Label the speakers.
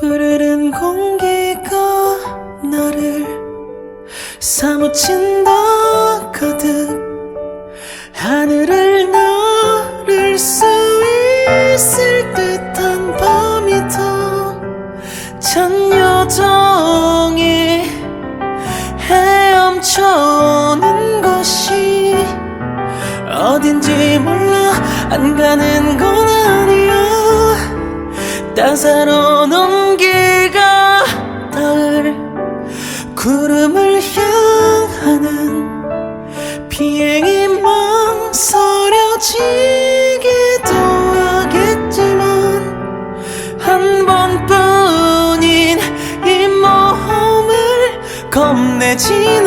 Speaker 1: 푸르른 공기가 나를 사무친다 가득 하늘을 나를 수 있을 듯한 밤이다 찬 여정이 헤엄쳐오는 것이 어딘지 몰라 안 가는 건 따사로운 온기가 닿을 구름을 향하는 비행이 망설여지기도 하겠지만 한 번뿐인 이 몸을 겁내진